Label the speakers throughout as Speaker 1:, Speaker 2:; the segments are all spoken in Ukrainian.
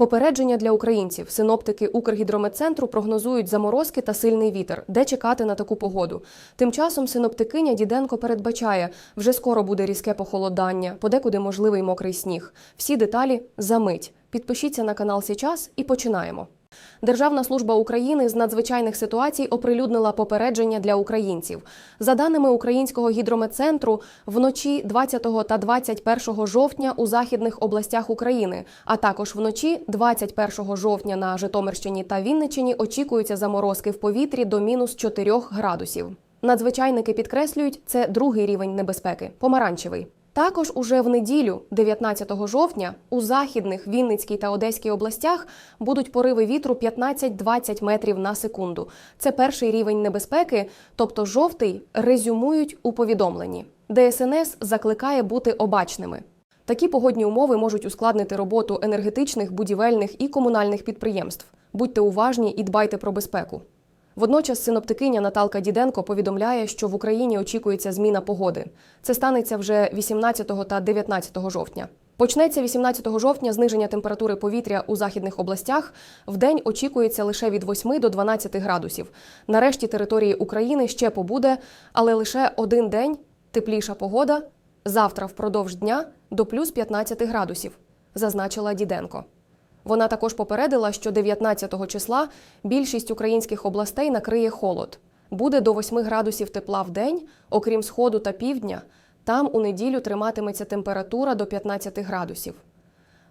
Speaker 1: Попередження для українців. Синоптики Укргідрометцентру прогнозують заморозки та сильний вітер. Де чекати на таку погоду? Тим часом синоптикиня Діденко передбачає, вже скоро буде різке похолодання, подекуди можливий мокрий сніг. Всі деталі за мить. Підпишіться на канал Січас і починаємо. Державна служба України з надзвичайних ситуацій оприлюднила попередження для українців. За даними Українського гідрометцентру, вночі 20 та 21 жовтня у західних областях України, а також вночі 21 жовтня на Житомирщині та Вінниччині очікуються заморозки в повітрі до мінус 4 градусів. Надзвичайники підкреслюють, це другий рівень небезпеки помаранчевий. Також уже в неділю, 19 жовтня, у західних Вінницькій та Одеській областях будуть пориви вітру 15-20 метрів на секунду. Це перший рівень небезпеки, тобто жовтий резюмують у повідомленні. ДСНС закликає бути обачними. Такі погодні умови можуть ускладнити роботу енергетичних, будівельних і комунальних підприємств. Будьте уважні і дбайте про безпеку. Водночас синоптикиня Наталка Діденко повідомляє, що в Україні очікується зміна погоди. Це станеться вже 18 та 19 жовтня. Почнеться 18 жовтня зниження температури повітря у західних областях. Вдень очікується лише від 8 до 12 градусів. Нарешті території України ще побуде, але лише один день тепліша погода. Завтра впродовж дня до плюс 15 градусів, зазначила Діденко. Вона також попередила, що 19 числа більшість українських областей накриє холод. Буде до 8 градусів тепла в день, окрім сходу та півдня. Там у неділю триматиметься температура до 15 градусів.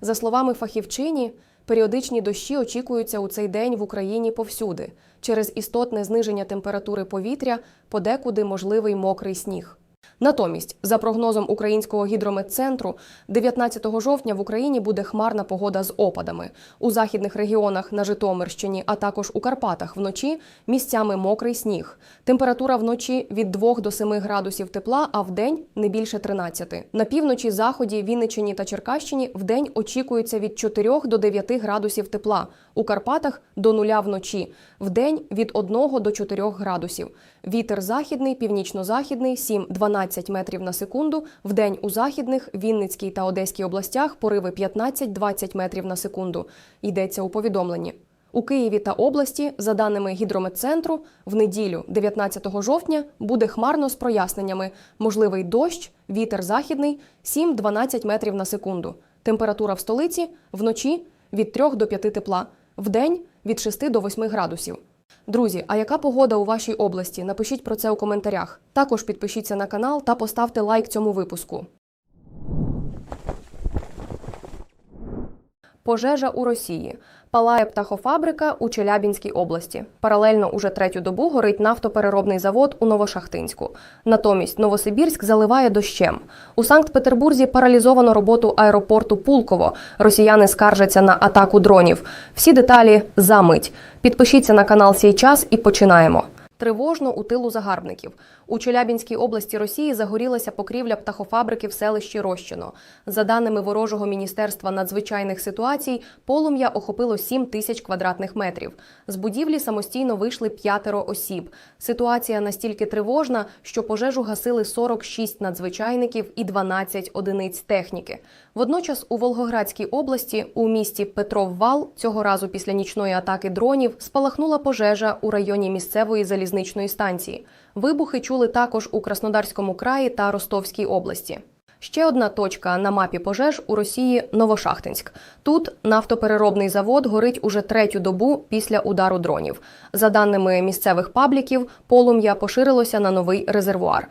Speaker 1: За словами фахівчині, періодичні дощі очікуються у цей день в Україні повсюди. Через істотне зниження температури повітря подекуди можливий мокрий сніг. Натомість, за прогнозом Українського гідрометцентру, 19 жовтня в Україні буде хмарна погода з опадами. У західних регіонах на Житомирщині, а також у Карпатах вночі місцями мокрий сніг. Температура вночі від 2 до 7 градусів тепла, а вдень не більше 13. На півночі, заході, Вінниччині та Черкащині вдень очікується від 4 до 9 градусів тепла. У Карпатах до нуля вночі, вдень від 1 до 4 градусів. Вітер західний, північно-західний 7-12 метрів на секунду. Вдень у західних, Вінницькій та Одеській областях пориви 15-20 метрів на секунду. Йдеться у повідомленні. У Києві та області, за даними гідрометцентру, в неділю, 19 жовтня, буде хмарно з проясненнями. Можливий дощ, вітер західний 7-12 метрів на секунду. Температура в столиці вночі від 3 до 5 тепла, вдень від 6 до 8 градусів. Друзі, а яка погода у вашій області? Напишіть про це у коментарях. Також підпишіться на канал та поставте лайк цьому випуску. Пожежа у Росії. Палає птахофабрика у Челябінській області. Паралельно уже третю добу горить нафтопереробний завод у Новошахтинську. Натомість Новосибірськ заливає дощем. У Санкт-Петербурзі паралізовано роботу аеропорту Пулково. Росіяни скаржаться на атаку дронів. Всі деталі за мить. Підпишіться на канал «Сій час» і починаємо. Тривожно у тилу загарбників. У Челябінській області Росії загорілася покрівля птахофабрики в селищі Рощино. За даними ворожого міністерства надзвичайних ситуацій, полум'я охопило 7 тисяч квадратних метрів. З будівлі самостійно вийшли п'ятеро осіб. Ситуація настільки тривожна, що пожежу гасили 46 надзвичайників і 12 одиниць техніки. Водночас у Волгоградській області, у місті Петров-Вал, цього разу після нічної атаки дронів, спалахнула пожежа у районі місцевої залізничної станції. Вибухи чули також у Краснодарському краї та Ростовській області. Ще одна точка на мапі пожеж у Росії Новошахтинськ. Тут нафтопереробний завод горить уже третю добу після удару дронів. За даними місцевих пабліків, полум'я поширилося на новий резервуар.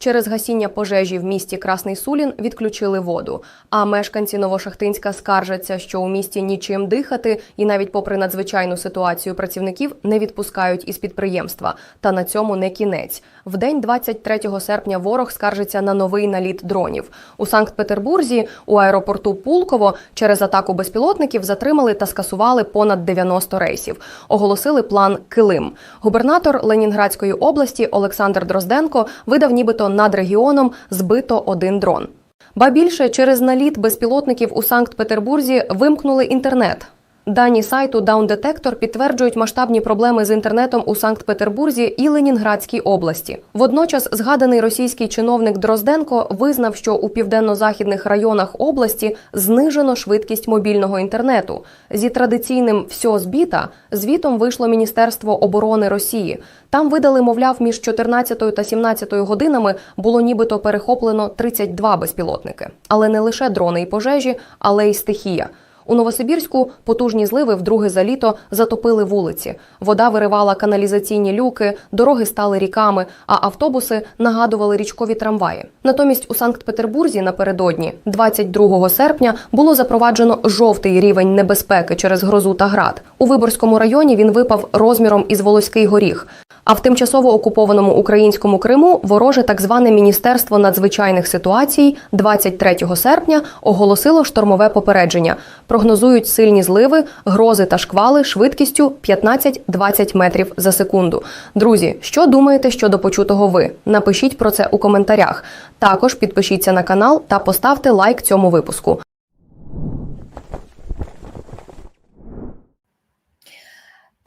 Speaker 1: Через гасіння пожежі в місті Красний Сулін відключили воду. А мешканці Новошахтинська скаржаться, що у місті нічим дихати, і навіть попри надзвичайну ситуацію працівників не відпускають із підприємства. Та на цьому не кінець. В день 23 серпня ворог скаржиться на новий наліт дронів. У Санкт-Петербурзі у аеропорту Пулково через атаку безпілотників затримали та скасували понад 90 рейсів. Оголосили план Килим. Губернатор Ленінградської області Олександр Дрозденко видав, нібито над регіоном збито один дрон. Ба більше через наліт безпілотників у Санкт-Петербурзі вимкнули інтернет. Дані сайту Даун-Детектор підтверджують масштабні проблеми з інтернетом у Санкт-Петербурзі і Ленінградській області. Водночас згаданий російський чиновник Дрозденко визнав, що у південно-західних районах області знижено швидкість мобільного інтернету. Зі традиційним «всьо збіта» звітом вийшло Міністерство оборони Росії. Там видали, мовляв, між 14 та 17 годинами було нібито перехоплено 32 безпілотники. Але не лише дрони і пожежі, але й стихія. У Новосибірську потужні зливи вдруге за літо затопили вулиці. Вода виривала каналізаційні люки, дороги стали ріками, а автобуси нагадували річкові трамваї. Натомість у Санкт-Петербурзі напередодні, 22 серпня, було запроваджено жовтий рівень небезпеки через грозу та град. У Виборському районі він випав розміром із волоський горіх. А в тимчасово окупованому українському Криму вороже так зване Міністерство надзвичайних ситуацій 23 серпня оголосило штормове попередження. Прогнозують сильні зливи, грози та шквали швидкістю 15-20 метрів за секунду. Друзі, що думаєте щодо почутого ви? Напишіть про це у коментарях. Також підпишіться на канал та поставте лайк цьому випуску.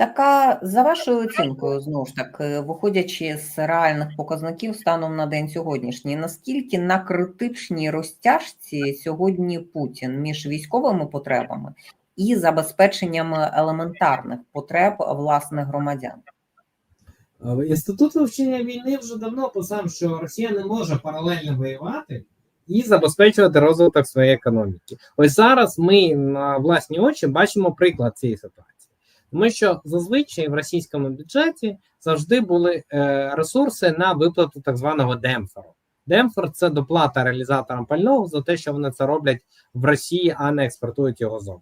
Speaker 2: Така, за вашою оцінкою, знову ж таки, виходячи з реальних показників станом на день сьогоднішній, наскільки на критичній розтяжці сьогодні Путін між військовими потребами і забезпеченням елементарних потреб власних громадян?
Speaker 3: Е, Інститут вивчення війни вже давно писав, що Росія не може паралельно воювати і забезпечувати розвиток своєї економіки. Ось зараз ми на власні очі бачимо приклад цієї ситуації, тому що зазвичай в російському бюджеті завжди були е, ресурси на виплату так званого демпферу. Демпфер – це доплата реалізаторам пального за те, що вони це роблять в Росії, а не експортують його зовні.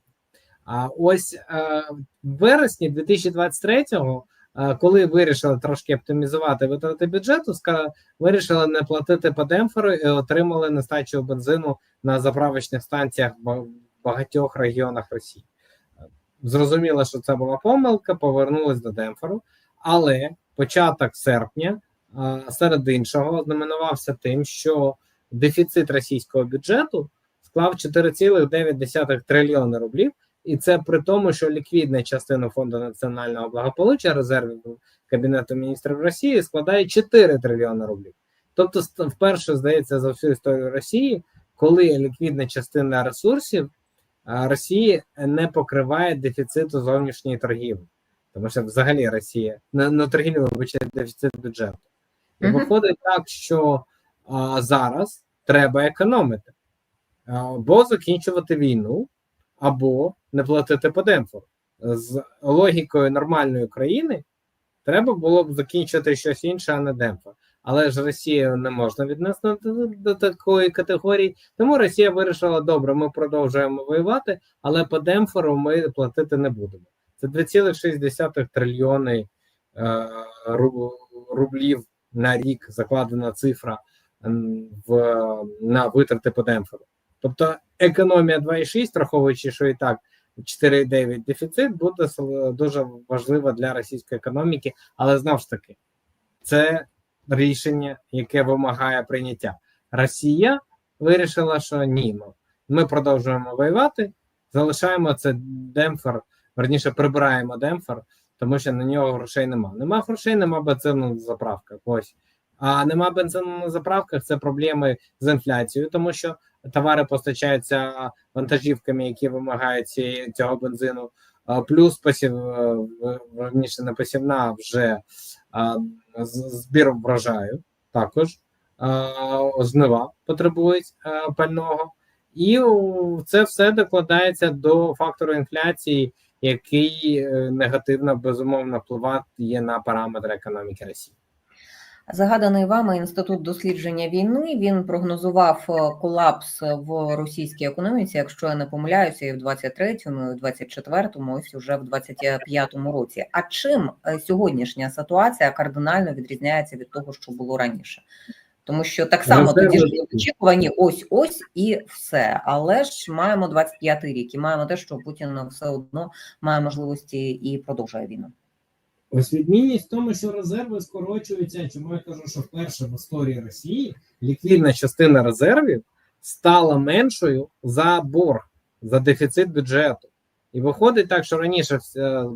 Speaker 3: А ось е, в вересні 2023-го Е, коли вирішили трошки оптимізувати витрати бюджету, ска- вирішили не платити по демпферу і отримали нестачу бензину на заправочних станціях в багатьох регіонах Росії. Зрозуміло, що це була помилка, повернулись до демпферу, але початок серпня, серед іншого, знаменувався тим, що дефіцит російського бюджету склав 4,9 трильйони рублів. І це при тому, що ліквідна частина фонду національного благополуччя резервів Кабінету міністрів Росії складає 4 трильйони рублів. Тобто, вперше здається за всю історію Росії, коли ліквідна частина ресурсів Росії не покриває дефіциту зовнішньої торгівлі, тому що взагалі Росія не, не торгівлю вибачає дефіцит бюджету. І
Speaker 2: Мгм.
Speaker 3: виходить так, що а, зараз треба економити або закінчувати війну, або не платити по демпфору. З логікою нормальної країни треба було б закінчити щось інше, а не демпфор. Але ж Росію не можна віднести до, до такої категорії. Тому Росія вирішила: добре, ми продовжуємо воювати, але по демпфору ми платити не будемо. Це 2,6 трильйони е, рублів на рік закладена цифра в, на витрати по демпфору. Тобто економія 2,6, враховуючи, що і так 4,9 дефіцит, буде дуже важлива для російської економіки, але знову ж таки, це рішення, яке вимагає прийняття. Росія вирішила, що ні, ну, ми продовжуємо воювати, залишаємо це демпфер, верніше прибираємо демпфер, тому що на нього грошей нема. Нема грошей, нема бензину на заправках. Ось. А нема бензину на заправках це проблеми з інфляцією, тому що товари постачаються вантажівками, які вимагають цього бензину. Плюс посів е, верніше не посівна, а вже збір врожаю також жнива потребують пального, і це все докладається до фактору інфляції, який е, негативно безумовно впливає на параметри економіки Росії.
Speaker 2: Загаданий вами інститут дослідження війни. Він прогнозував е, колапс в російській економіці, якщо я не помиляюся, і в 23-му, і в 24-му, ось уже в 25-му році. А чим е, сьогоднішня ситуація кардинально відрізняється від того, що було раніше? Тому що так само тоді ж очікувані ось ось і все. Але ж маємо 25-й рік і маємо те, що Путін все одно має можливості і продовжує війну.
Speaker 3: Ось відмінність в тому, що резерви скорочуються. Чому я кажу, що вперше в історії Росії ліквідна частина резервів стала меншою за борг, за дефіцит бюджету. І виходить так, що раніше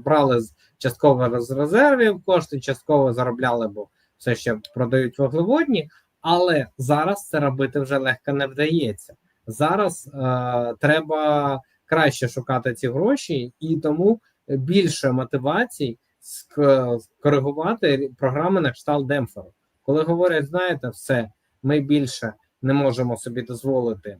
Speaker 3: брали частково з резервів кошти, частково заробляли, бо все ще продають вуглеводні, але зараз це робити вже легко не вдається. Зараз е, треба краще шукати ці гроші, і тому більше мотивацій коригувати програми на кшталт Демпферу. Коли говорять, знаєте, все, ми більше не можемо собі дозволити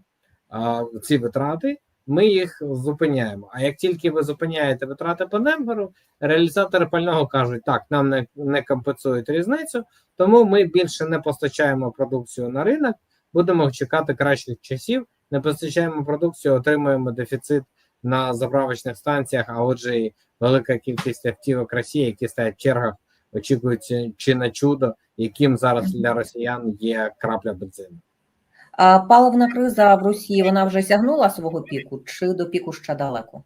Speaker 3: а, ці витрати, ми їх зупиняємо. А як тільки ви зупиняєте витрати по Демпферу, реалізатори пального кажуть, так, нам не, не компенсують різницю, тому ми більше не постачаємо продукцію на ринок, будемо чекати кращих часів, не постачаємо продукцію, отримуємо дефіцит на заправочних станціях, а отже, і велика кількість автівок Росії, які стоять в чергах, очікують чи на чудо, яким зараз для росіян є крапля бензину.
Speaker 2: А паливна криза в Росії вона вже сягнула свого піку, чи до піку ще далеко?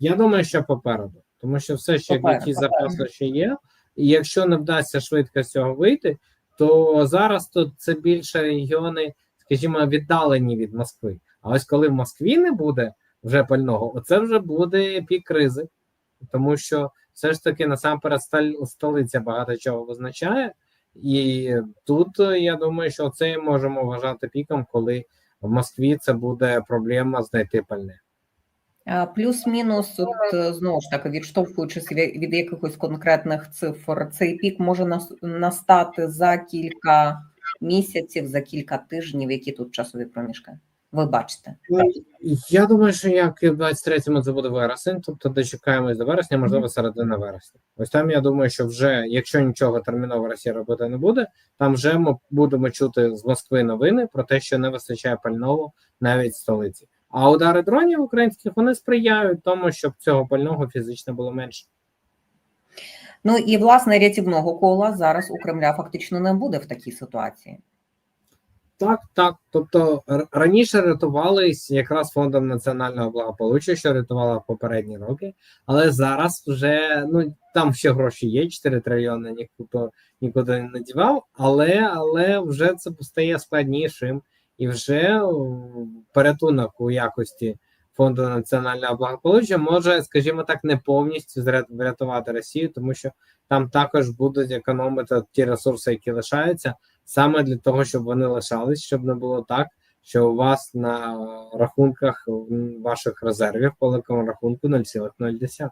Speaker 3: Я думаю, що попереду, тому що все ще якісь запаси ще є. І якщо не вдасться швидко з цього вийти, то зараз тут це більше регіони, скажімо, віддалені від Москви. А ось коли в Москві не буде вже пального, оце вже буде пік кризи, тому що все ж таки насамперед столь- столиця багато чого визначає. І тут я думаю, що це можемо вважати піком, коли в Москві це буде проблема знайти пальне.
Speaker 2: Плюс-мінус, от е, знову ж таки, відштовхуючись від якихось конкретних цифр, цей пік може нас- настати за кілька місяців, за кілька тижнів, які тут часові проміжки. Ви бачите.
Speaker 3: Ну, Я думаю, що як і в 23-му це буде вересень, тобто дочекаємось до вересня, можливо, середина вересня. Ось там я думаю, що вже, якщо нічого терміново Росія робити не буде, там вже ми будемо чути з Москви новини про те, що не вистачає пального навіть в столиці. А удари дронів українських вони сприяють тому, щоб цього пального фізично було менше.
Speaker 2: Ну і власне рятівного кола зараз у Кремля фактично не буде в такій ситуації.
Speaker 3: Так, так. Тобто раніше рятувались якраз фондом національного благополуччя, що рятувала попередні роки, але зараз вже ну там ще гроші є, 4 трильйони ніхто нікуди не дівав, але але вже це стає складнішим, і вже порятунок у якості фонду національного благополуччя може, скажімо так, не повністю врятувати Росію, тому що там також будуть економити ті ресурси, які лишаються саме для того, щоб вони лишались, щоб не було так, що у вас на рахунках ваших резервів по рахунку 0,0.